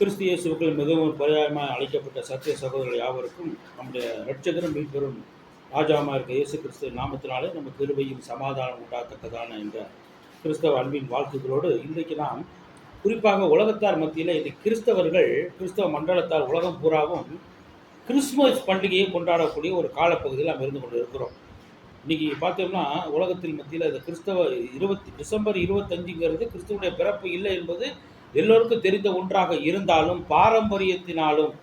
கிறிஸ்து இயேசுக்கள் மிகவும் பரியாயமாக அழைக்கப்பட்ட சத்திய சகோதரர்கள் யாவருக்கும் நம்முடைய ரட்சகரும் மீட்பெரும் ராஜாமா இருக்க இயேசு கிறிஸ்து நாமத்தினாலே நமக்கு கிருபையும் சமாதானம் உண்டாக்கத்ததான என்ற கிறிஸ்தவ அன்பின் வாழ்த்துக்களோடு இன்றைக்கு நாம் குறிப்பாக உலகத்தார் மத்தியில் இந்த கிறிஸ்தவர்கள் கிறிஸ்தவ மண்டலத்தார் உலகம் பூராவும் கிறிஸ்துமஸ் பண்டிகையை கொண்டாடக்கூடிய ஒரு காலப்பகுதியில் நாம் இருந்து கொண்டு இருக்கிறோம் இன்றைக்கி பார்த்தோம்னா உலகத்தில் மத்தியில் இந்த கிறிஸ்தவ இருபத்தி டிசம்பர் இருபத்தஞ்சுங்கிறது கிறிஸ்துவனுடைய பிறப்பு இல்லை என்பது எல்லோருக்கும் தெரிந்த ஒன்றாக இருந்தாலும் பாரம்பரியத்தினாலும்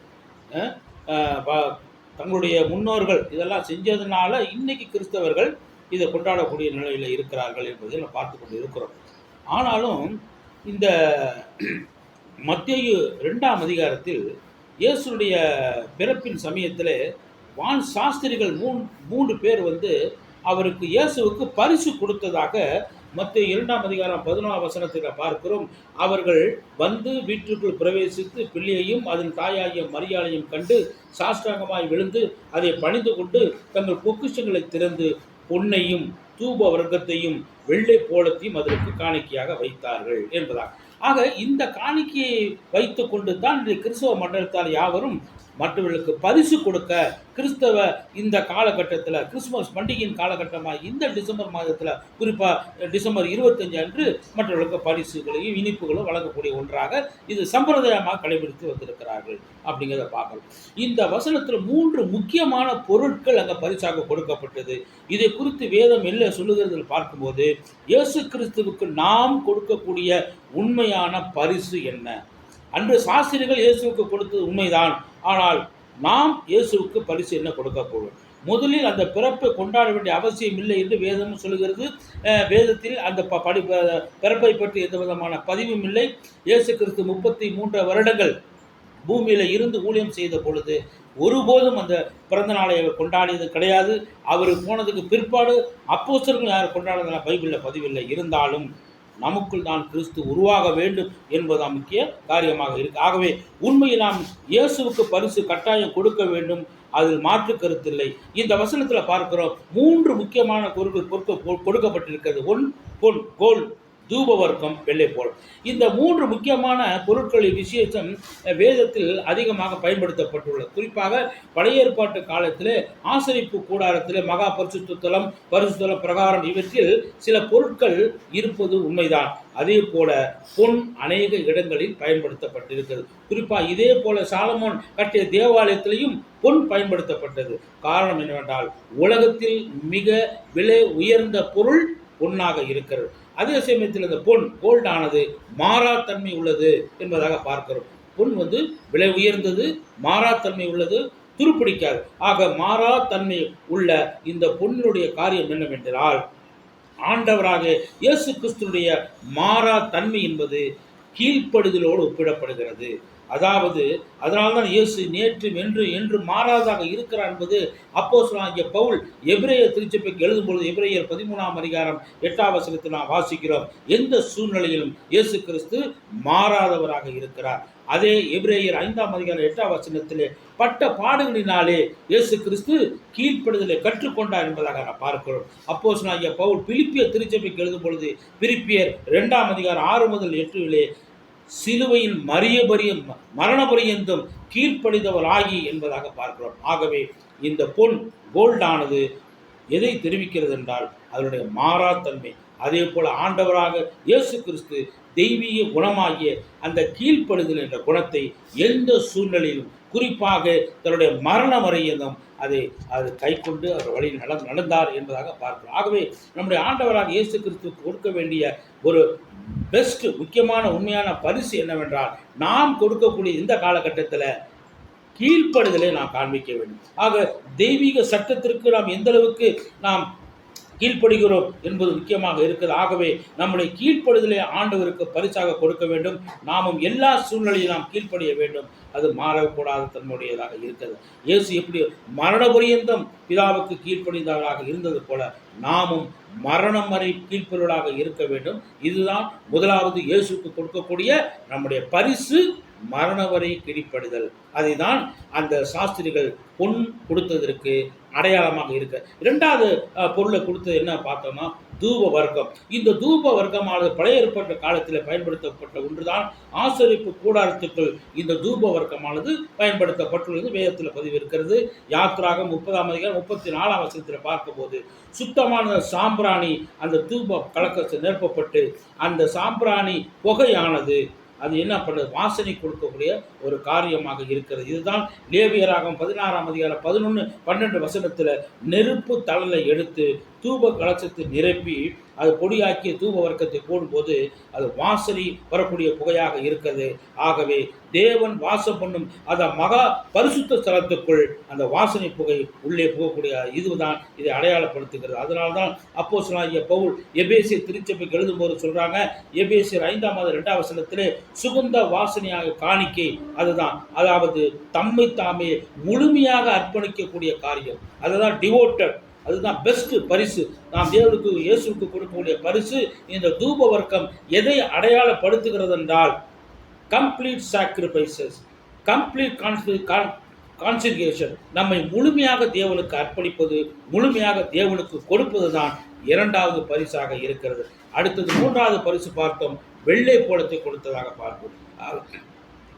தங்களுடைய முன்னோர்கள் இதெல்லாம் செஞ்சதுனால இன்னைக்கு கிறிஸ்தவர்கள் இதை கொண்டாடக்கூடிய நிலையில் இருக்கிறார்கள் என்பதை நம்ம பார்த்து கொண்டு இருக்கிறோம் ஆனாலும் இந்த மத்தியு ரெண்டாம் அதிகாரத்தில் இயேசுடைய பிறப்பின் சமயத்தில் வான் சாஸ்திரிகள் மூன் மூன்று பேர் வந்து அவருக்கு இயேசுவுக்கு பரிசு கொடுத்ததாக மத்திய இரண்டாம் அதிகாரம் பதினோராம் வசனத்தில் பார்க்கிறோம். அவர்கள் வந்து வீட்டிற்குள் பிரவேசித்து பிள்ளையையும் அதன் தாயாகிய மரியாதையும் கண்டு சாஷ்டாங்கமாய் விழுந்து அதை பணிந்து கொண்டு தங்கள் பொக்கிஷங்களை திறந்து பொன்னையும் தூப வர்க்கத்தையும் வெள்ளை போலத்தையும் அதற்கு காணிக்கையாக வைத்தார்கள் என்பதாக ஆக இந்த காணிக்கையை வைத்து கொண்டு தான் இன்றைய கிறிஸ்தவ மண்டலத்தால் யாவரும் மற்றவர்களுக்கு பரிசு கொடுக்க கிறிஸ்தவ இந்த காலகட்டத்தில் கிறிஸ்துமஸ் பண்டிகையின் காலகட்டமாக இந்த டிசம்பர் மாதத்தில் குறிப்பாக டிசம்பர் இருபத்தஞ்சு அன்று மற்றவர்களுக்கு பரிசுகளையும் இனிப்புகளும் வழங்கக்கூடிய ஒன்றாக இது சம்பிரதாயமாக கடைபிடித்து வந்திருக்கிறார்கள் அப்படிங்கிறத பார்க்கலாம் இந்த வசனத்தில் மூன்று முக்கியமான பொருட்கள் அங்கே பரிசாக கொடுக்கப்பட்டது. இதை குறித்து வேதம் இல்லை சொல்லுகிறது பார்க்கும்போது இயேசு கிறிஸ்துவுக்கு நாம் கொடுக்கக்கூடிய உண்மையான பரிசு என்ன? அன்று சாஸ்திரிகள் இயேசுவுக்கு கொடுத்தது உண்மைதான். ஆனால் நாம் இயேசுவுக்கு பரிசு என்ன கொடுக்க போகிறோம் முதலில் அந்த பிறப்பை கொண்டாட வேண்டிய அவசியம் இல்லை என்று வேதம் சொல்கிறது வேதத்தில் அந்த ப படி பிறப்பை பற்றி எந்த விதமான பதிவும் இல்லை. இயேசு கிறிஸ்து முப்பத்தி மூன்று வருடங்கள் பூமியில் இருந்து ஊழியம் செய்த பொழுது ஒருபோதும் அந்த பிறந்த நாளை அவர் கொண்டாடியது கிடையாது. அவர் போனதுக்கு பிற்பாடு அப்போஸ்தலர்கள் யார் கொண்டாடுறதுல பைபிளில் பதிவில்லை. இருந்தாலும் நமக்குள் தான் கிறிஸ்து உருவாக வேண்டும் என்பது முக்கிய காரியமாக இருக்கு. ஆகவே உண்மையில் நாம் இயேசுவுக்கு பரிசு கட்டாயம் கொடுக்க வேண்டும். அதில் மாற்று கருத்தில்லை இந்த வசனத்தில் பார்க்கிறோம் மூன்று முக்கியமான பொருட்கள் பொருட்கள் கொடுக்கப்பட்டிருக்கிறது. ஒன் பொன் கோல். தூப வர்க்கம் வெள்ளை போல். இந்த மூன்று முக்கியமான பொருட்களின் விசேஷம் வேதத்தில் அதிகமாக பயன்படுத்தப்பட்டுள்ளது. குறிப்பாக பழைய ஏற்பாட்டு காலத்தில் ஆசரிப்பு கூடாரத்தில் மகா பரிசுத்தலம் பரிசுத்தல பிரகாரம் இவற்றில் சில பொருட்கள் இருப்பது உண்மைதான். அதே போல பொன் அநேக இடங்களில் பயன்படுத்தப்பட்டிருக்கிறது. குறிப்பாக இதே போல சாலமோன் கட்டிய தேவாலயத்திலையும் பொன் பயன்படுத்தப்பட்டது. காரணம் என்னவென்றால் உலகத்தில் மிக விலை உயர்ந்த பொருள் பொன்னாக இருக்கிறது. அதே சமயத்தில் இந்த பொன் கோல்டானது மாறாத்தன்மை உள்ளது என்பதாக பார்க்கிறோம். பொன் வந்து விலை உயர்ந்தது மாறாத்தன்மை உள்ளது துருப்பிடிக்காது. ஆக மாறாத்தன்மை உள்ள இந்த பொன்னுடைய காரியம் என்னவென்றால் ஆண்டவராக இயேசு கிறிஸ்துடைய மாறா தன்மை என்பது கீழ்ப்படுதலோடு ஒப்பிடப்படுகிறது. அதாவது அதனால்தான் இயேசு நேற்று என்று என்று மாறாதாக இருக்கிறார் என்பது அப்போ பவுல் எபிரேய திருச்சபைக்கு எழுதும் பொழுது எபிரேயர் பதிமூணாம் அதிகாரம் எட்டாம் வசனத்தில் நாம் வாசிக்கிறோம். எந்த சூழ்நிலையிலும் இயேசு கிறிஸ்து மாறாதவராக இருக்கிறார். அதே எபிரேயர் ஐந்தாம் அதிகாரம் எட்டாம் வசனத்திலே பட்ட பாடுகளினாலே இயேசு கிறிஸ்து கீழ்ப்படுதலை கற்றுக்கொண்டார் என்பதாக நாம் பார்க்கிறோம். அப்போ பவுல் பிலிப்பிய திருச்சபைக்கு எழுதும் பொழுது பிலிப்பியர் ரெண்டாம் அதிகாரம் ஆறு முதல் எட்டுவிலே சிலுவையில் மரிய பரியம் மரண பரியந்தம் கீழ்ப்படிந்தவர் ஆகி என்பதாக பார்க்கிறோம். ஆகவே இந்த பொன் கோல்டானது எதை தெரிவிக்கிறது என்றால் அதனுடைய மாறாத்தன்மை. அதே போல ஆண்டவராக இயேசு கிறிஸ்து தெய்வீக குணமாகிய அந்த கீழ்ப்படுதல் என்ற குணத்தை எந்த சூழ்நிலையிலும் குறிப்பாக தன்னுடைய மரண வரையதும் அதை அது கை கொண்டு அவர் வழி நடந்தார் என்பதாக பார்க்கிறோம். ஆகவே நம்முடைய ஆண்டவராக இயேசு கிறிஸ்துக்கு கொடுக்க வேண்டிய ஒரு பெஸ்ட் முக்கியமான உண்மையான பரிசு என்னவென்றால் நாம் கொடுக்கக்கூடிய இந்த காலகட்டத்தில் கீழ்ப்படுதலை நாம் காண்பிக்க வேண்டும். ஆக தெய்வீக சட்டத்திற்கு நாம் எந்த அளவுக்கு நாம் கீழ்ப்படுகிறோம் என்பது முக்கியமாக இருக்குது. ஆகவே நம்முடைய கீழ்ப்படுதலை ஆண்டவருக்கு பரிசாக கொடுக்க வேண்டும். நாமும் எல்லா சூழ்நிலையும் நாம் கீழ்ப்படிய வேண்டும். அது மாறக்கூடாத தன்னுடையதாக இருக்கிறது. இயேசு எப்படி மரண பரியந்தம் பிதாவுக்கு கீழ்ப்படிந்தவராக இருந்தது போல நாமும் மரணம் வரை கீழ்ப்பொருளாக இருக்க வேண்டும். இதுதான் முதலாவது இயேசுக்கு கொடுக்கக்கூடிய நம்முடைய பரிசு மரண வரை கீழ்ப்படிதல் அதை தான் அந்த சாஸ்திரிகள் பொன் கொடுத்ததற்கு அடையாளமாக இருக்க. இரண்டாவது பொருளை கொடுத்தது என்ன பார்த்தோம்னா தூப வர்க்கம் இந்த தூப வர்க்கமானது பழைய ஏற்பட்ட காலத்தில் பயன்படுத்தப்பட்ட ஒன்றுதான். ஆசரிப்பு கூடாரத்துக்குள் இந்த தூப வர்க்கமானது பயன்படுத்தப்பட்டுள்ளது. வேதத்தில் பதிவு இருக்கிறது யாத்ராக முப்பதாம் அதிகாரம் முப்பத்தி நாலாம் வசனத்தில் பார்க்கும்போது சுத்தமான சாம்பிராணி அந்த தூப கலக்கத்தில் நிரப்பப்பட்டு அந்த சாம்பிராணி புகையானது அது என்ன பண்ணுது? வாசனை கொடுக்கக்கூடிய ஒரு காரியமாக இருக்கிறது. இதுதான் லேவியராகம் பதினாறாம் அதிகாரம் பதினொன்று பன்னெண்டு வசனத்தில் நெருப்பு தளலை எடுத்து தூப கலசத்தை நிரப்பி அது பொடியாக்கிய தூப வர்க்கத்தை போடும்போது அது வாசனை வரக்கூடிய புகையாக இருக்கிறது. ஆகவே தேவன் வாசம் பண்ணும் அந்த மகா பரிசுத்த ஸ்தலத்துக்குள் அந்த வாசனை புகை உள்ளே போகக்கூடிய இதுதான் இதை அடையாளப்படுத்துகிறது. அதனால தான் அப்போ சொல்லாகிய பவுல் எபேசிய திருச்சபைக்கு எழுதும்போது சொல்கிறாங்க எபேசியர் ஐந்தாம் மாதம் ரெண்டாம் வசனத்திலே சுகந்த வாசனையாக காணிக்கை அதுதான். அதாவது தம்மை தாமே முழுமையாக அர்ப்பணிக்கக்கூடிய காரியம். அதுதான் டிவோட்டட் அதுதான் பெஸ்ட்டு பரிசு. நாம் தேவனுக்கு இயேசுவுக்கு கொடுக்கக்கூடிய பரிசு இந்த தூப வர்க்கம் எதை அடையாளப்படுத்துகிறது என்றால் கம்ப்ளீட் சாக்ரிஃபைசஸ் கம்ப்ளீட் கான்சன்ட்ரேஷன் நம்மை முழுமையாக தேவனுக்கு அர்ப்பணிப்பது முழுமையாக தேவனுக்கு கொடுப்பது தான் இரண்டாவது பரிசாக இருக்கிறது. அடுத்தது மூன்றாவது பரிசு பார்த்தோம் வெள்ளை போலத்தை கொடுத்ததாக பார்ப்போம்.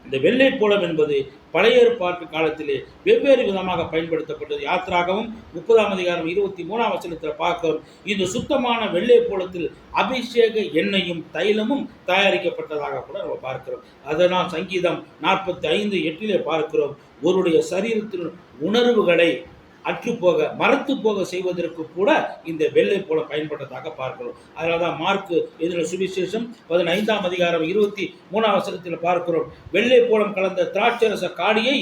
இந்த வெள்ளை போலம் என்பது பழைய ஏற்பாட்டு காலத்திலே வெவ்வேறு விதமாக பயன்படுத்தப்பட்டது. யாத்திராகவும் முப்பதாம் அதிகாரம் இருபத்தி மூணாம் வசனத்தில் பார்க்கிறோம். இந்த சுத்தமான வெள்ளை போலத்தில் அபிஷேக எண்ணெயும் தைலமும் தயாரிக்கப்பட்டதாக கூட நம்ம பார்க்கிறோம். அதனால் சங்கீதம் நாற்பத்தி ஐந்து எட்டிலே பார்க்கிறோம். ஒருடைய சரீரத்தின் உணர்வுகளை அற்றுப்போக மரத்து போக செய்வதற்கு கூட இந்த வெள்ளை போல பயன்பட்டதாக பார்க்கிறோம். அதனால தான் மார்க்கு இதில் சுவிசேஷம் பதினைந்தாம் அதிகாரம் இருபத்தி மூணாம் வசனத்தில் பார்க்கிறோம். வெள்ளை போலம் கலந்த திராட்சரச காடியை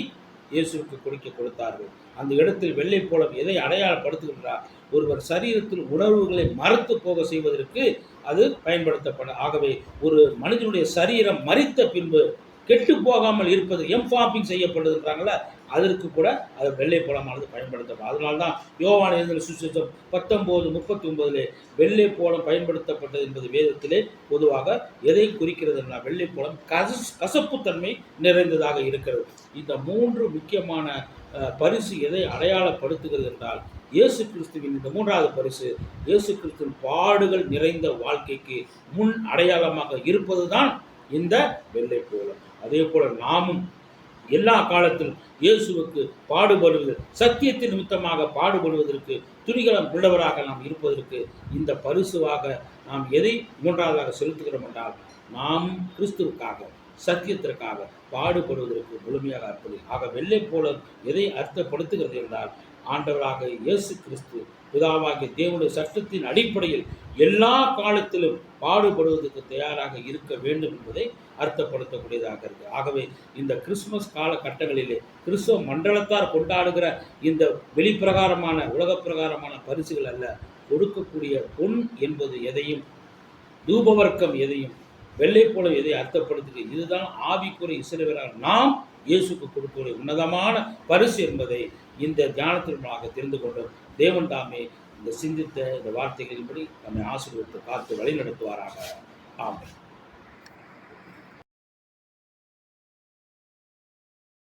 இயேசுவுக்கு குடிக்க கொடுத்தார்கள். அந்த இடத்தில் வெள்ளை போலம் எதை அடையாளப்படுத்துகின்றார் ஒருவர் சரீரத்தில் உணர்வுகளை மறுத்து போக செய்வதற்கு அது பயன்படுத்தப்பட ஆகவே ஒரு மனிதனுடைய சரீரம் மறித்த பின்பு கெட்டு போகாமல் இருப்பது எம்ஃபாப்பிங் செய்யப்படுதுன்றாங்கள அதற்கு கூட அது வெள்ளை போலமானது பயன்படுத்தப்படும். அதனால தான் யோவான் எழுதின பத்தொம்போது முப்பத்தி ஒன்பதிலே வெள்ளை போலம் பயன்படுத்தப்பட்டது என்பது வேதத்திலே பொதுவாக எதை குறிக்கிறது என்றால் வெள்ளை போலம் கச கசப்புத்தன்மை நிறைந்ததாக இருக்கிறது. இந்த மூன்று முக்கியமான பரிசு எதை அடையாளப்படுத்துகிறது என்றால் இயேசு கிறிஸ்துவின் இந்த மூன்றாவது பரிசு இயேசு கிறிஸ்துவின் பாடுகள் நிறைந்த வாழ்க்கைக்கு முன் அடையாளமாக இருப்பதுதான் இந்த வெள்ளை கோலம். அதே போல நாமும் எல்லா காலத்திலும் இயேசுவுக்கு பாடுபடுவது சத்தியத்தின் நிமித்தமாக பாடுபடுவதற்கு துணிகலம் உள்ளவராக நாம் இருப்பதற்கு இந்த பரிசுவாக நாம் எதை மூன்றாவதாக செலுத்துகிறோம் என்றால் நாம் கிறிஸ்துவுக்காக சத்தியத்திற்காக பாடுபடுவதற்கு முழுமையாக அர்ப்பணி. ஆக வெள்ளை போல எதை அர்த்தப்படுத்துகிறது என்றால் ஆண்டவராக இயேசு கிறிஸ்து பிதாவாகிய தேவனுடைய சட்டத்தின் அடிப்படையில் எல்லா காலத்திலும் பாடுபடுவதற்கு தயாராக இருக்க வேண்டும் என்பதை அர்த்தப்படுத்தக்கூடியதாக இருக்கு. ஆகவே இந்த கிறிஸ்துமஸ் காலகட்டங்களிலே கிறிஸ்தவ மண்டலத்தார் கொண்டாடுகிற இந்த வெளிப்பிரகாரமான உலக பிரகாரமான பரிசுகள் அல்ல கொடுக்கக்கூடிய பொன் என்பது எதையும் தூபவர்க்கம் எதையும் வெள்ளை போல எதை அர்த்தப்படுத்துகிறது இதுதான் ஆவிக்குறை இசைவரால் நாம் இயேசுக்கு கொடுக்கக்கூடிய உன்னதமான பரிசு என்பதை இந்த தியானத்தின் மூலமாக தெரிந்து கொண்டோம். தேவன் தாமே இந்த சிந்தித்த இந்த வார்த்தைகளின்படி நம்மை ஆசீர்வித்து காத்து வழி நடத்துவாராக ஆமாம்